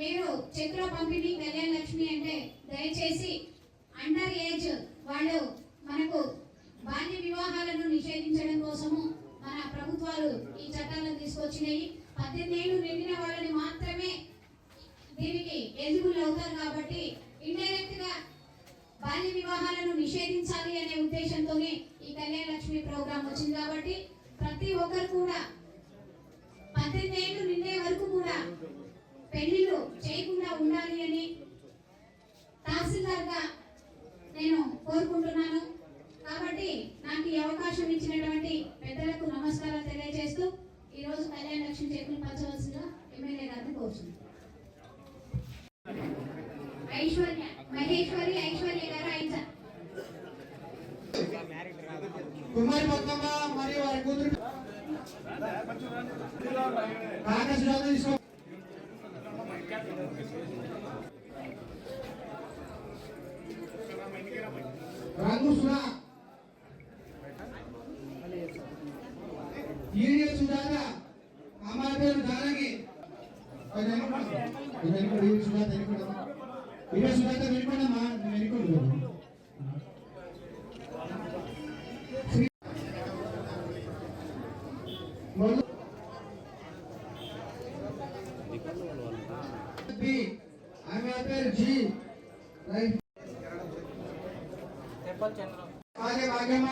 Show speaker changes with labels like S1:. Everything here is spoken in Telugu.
S1: మీరు చెక్కుల పంపిణీ కళ్యాణ లక్ష్మి అంటే దయచేసి అండర్ ఏజ్ వాళ్ళు మనకు బాల్య వివాహాలను నిషేధించడం కోసము మన ప్రభుత్వాలు ఈ చట్టాలను తీసుకొచ్చినాయి. పద్దెనిమిది ఏళ్ళు నిండిన వాళ్ళని మాత్రమే దీనికి ఎలిజిబుల్ అవుతారు కాబట్టి ఇండైరెక్ట్గా బాల్య వివాహాలను నిషేధించాలి అనే ఉద్దేశంతోనే ఈ కళ్యాణ లక్ష్మి ప్రోగ్రాం వచ్చింది కాబట్టి ప్రతి ఒక్కరు కూడా పద్దెనిమిది ఏళ్ళు తహసీల్దార్గా నేను కోరుకుంటున్నాను. కాబట్టి నాకు ఈ అవకాశం ఇచ్చినటువంటి పెద్దలకు నమస్కారాలు తెలియజేస్తూ ఈరోజు కళ్యాణ లక్ష్మి చెక్కులు పంచవలసిందిగా ఎమ్మెల్యే గారిని కోరుతున్నాను ఐశ్వర్య మహేశ్వరి ఐశ్వర్య గారు
S2: కుమారి మరియు వారి కూతురు. రంగు సుధా ఈడియ సుజాత అమ్మాయి పేరు జానకి. వెనుకొండ సుజాత వెనుకొండ ఈడియ సుజాత వెనుకొండమ్మా వెనుకొండ ఆమె పేరు జీ. రైట్.
S3: తెప్పల్ చంద్రం
S2: ఆగే భాగ్యమ్మ